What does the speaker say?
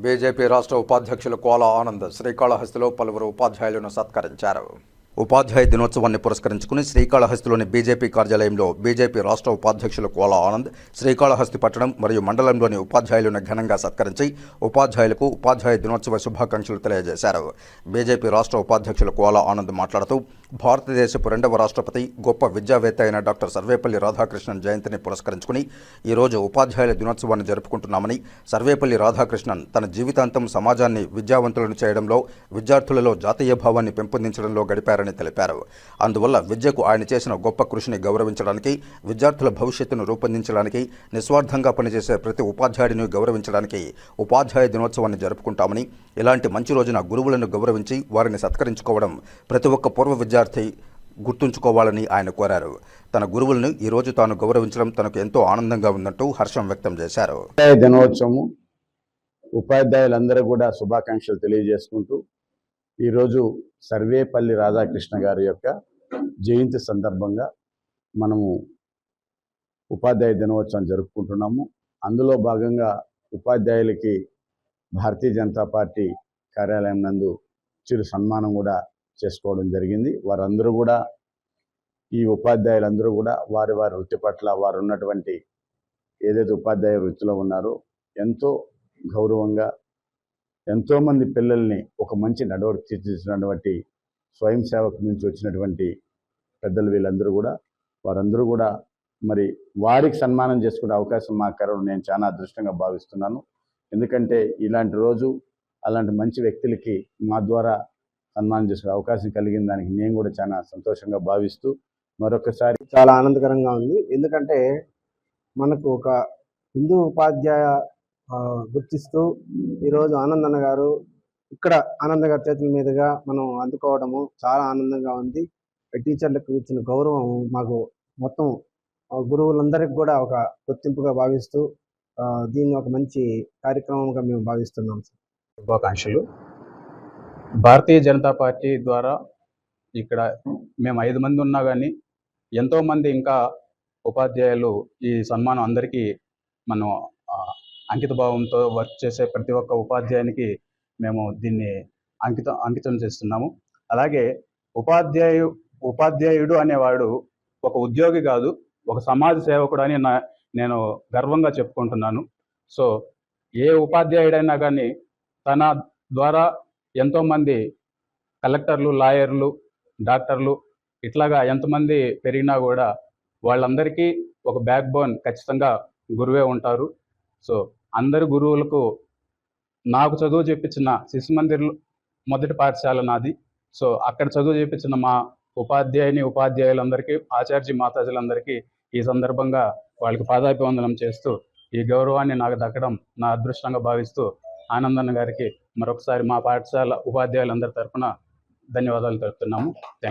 BJP రాష్ట్ర ఉపాధ్యక్షులు కోల ఆనంద్ శ్రీకాళహస్తిలో పలువురు ఉపాధ్యాయులను సత్కరించారు. ఉపాధ్యాయ దినోత్సవాన్ని పురస్కరించుకుని శ్రీకాళహస్తిలోని బీజేపీ కార్యాలయంలో బీజేపీ రాష్ట్ర ఉపాధ్యక్షులు కోల ఆనంద్ శ్రీకాళహస్తి పట్టణం మరియు మండలంలోని ఉపాధ్యాయులను ఘనంగా సత్కరించి ఉపాధ్యాయులకు ఉపాధ్యాయ దినోత్సవ శుభాకాంక్షలు తెలియజేశారు. బీజేపీ రాష్ట్ర ఉపాధ్యక్షులు కోల ఆనంద్ మాట్లాడుతూ భారతదేశపు రెండవ రాష్ట్రపతి గొప్ప విద్యావేత్త అయిన డాక్టర్ సర్వేపల్లి రాధాకృష్ణన్ జయంతిని పురస్కరించుకుని ఈరోజు ఉపాధ్యాయుల దినోత్సవాన్ని జరుపుకుంటున్నామని సర్వేపల్లి రాధాకృష్ణన్ తన జీవితాంతం సమాజాన్ని విద్యావంతులను చేయడంలో విద్యార్థులలో జాతీయ భావాన్ని పెంపొందించడంలో గడిపారు. చేశారని తెలిపారు. అందువల్ల విద్యకు ఆయన చేసిన గొప్ప కృషిని గౌరవించడానికి విద్యార్థుల భవిష్యత్తును రూపొందించడానికి నిస్వార్థంగా పనిచేసే ప్రతి ఉపాధ్యాయుడిని గౌరవించడానికి ఉపాధ్యాయ దినోత్సవాన్ని జరుపుకుంటామని ఇలాంటి మంచి రోజున గురువులను గౌరవించి వారిని సత్కరించుకోవడం ప్రతి ఒక్క పూర్వ విద్యార్థి గుర్తుంచుకోవాలని ఆయన కోరారు. తన గురువులను ఈరోజు తాను గౌరవించడం తనకు ఎంతో ఆనందంగా ఉందంటూ హర్షం వ్యక్తం చేశారు. దినోత్సవం ఉపాధ్యాయులందరూ కూడా శుభాకాంక్షలు తెలియజేసుకుంటూ ఈరోజు సర్వేపల్లి రాధాకృష్ణ గారి యొక్క జయంతి సందర్భంగా మనము ఉపాధ్యాయ దినోత్సవం జరుపుకుంటున్నాము. అందులో భాగంగా ఉపాధ్యాయులకి భారతీయ జనతా పార్టీ కార్యాలయం నందు చిరు సన్మానం కూడా చేసుకోవడం జరిగింది. వారందరూ కూడా ఈ ఉపాధ్యాయులందరూ కూడా వారి వారి వృత్తి పట్ల వారు ఉన్నటువంటి ఏదైతే ఉపాధ్యాయ వృత్తిలో ఉన్నారో ఎంతో గౌరవంగా ఎంతోమంది పిల్లల్ని ఒక మంచి నడవడిక తీర్చిదిద్దినటువంటి స్వయం సేవకు నుంచి వచ్చినటువంటి పెద్దలు వీళ్ళందరూ కూడా వారందరూ కూడా మరి వారికి సన్మానం చేసుకునే అవకాశం మా కరవడం నేను చాలా అదృష్టంగా భావిస్తున్నాను. ఎందుకంటే ఇలాంటి రోజు అలాంటి మంచి వ్యక్తులకి మా ద్వారా సన్మానం చేసుకునే అవకాశం కలిగిన దానికి నేను కూడా చాలా సంతోషంగా భావిస్తూ మరొకసారి చాలా ఆనందకరంగా ఉంది. ఎందుకంటే మనకు ఒక హిందూ ఉపాధ్యాయ గుర్తిస్తూ ఈరోజు ఆనందన్న గారు ఇక్కడ ఆనంద గారి చేతుల మీదుగా మనం అందుకోవడము చాలా ఆనందంగా ఉంది. టీచర్లకు ఇచ్చిన గౌరవం మాకు మొత్తం గురువులందరికీ కూడా ఒక గుర్తింపుగా భావిస్తూ దీన్ని ఒక మంచి కార్యక్రమంగా మేము భావిస్తున్నాం సార్. శుభాకాంక్షలు. భారతీయ జనతా పార్టీ ద్వారా ఇక్కడ మేము ఐదు మంది ఉన్నా కానీ ఎంతోమంది ఇంకా ఉపాధ్యాయులు ఈ సన్మానం అందరికీ మనం అంకిత భావంతో వర్క్ చేసే ప్రతి ఒక్క ఉపాధ్యాయునికి మేము దీన్ని అంకితం అంకితం చేస్తున్నాము. అలాగే ఉపాధ్యాయు ఉపాధ్యాయుడు అనేవాడు ఒక ఉద్యోగి కాదు ఒక సమాజ సేవకుడు అని నా నేను గర్వంగా చెప్పుకుంటున్నాను. సో ఏ ఉపాధ్యాయుడైనా కానీ తన ద్వారా ఎంతోమంది కలెక్టర్లు లాయర్లు డాక్టర్లు ఇట్లాగా ఎంతమంది పెరిగినా కూడా వాళ్ళందరికీ ఒక బ్యాక్ బోన్ ఖచ్చితంగా గురువే ఉంటారు. సో అందరు గురువులకు నాకు చదువు చెప్పించిన శిశు మందిర్ మొదటి పాఠశాల నాది. సో అక్కడ చదువు చెప్పించిన మా ఉపాధ్యాయుని ఉపాధ్యాయులందరికీ ఆచార్య మాతాజులందరికీ ఈ సందర్భంగా వాళ్ళకి పాదాభివందనం చేస్తూ ఈ గౌరవాన్ని నాకు దక్కడం నా అదృష్టంగా భావిస్తూ ఆనందన్న గారికి మరొకసారి మా పాఠశాల ఉపాధ్యాయులందరి తరఫున ధన్యవాదాలు తెలుపుతున్నాము. థ్యాంక్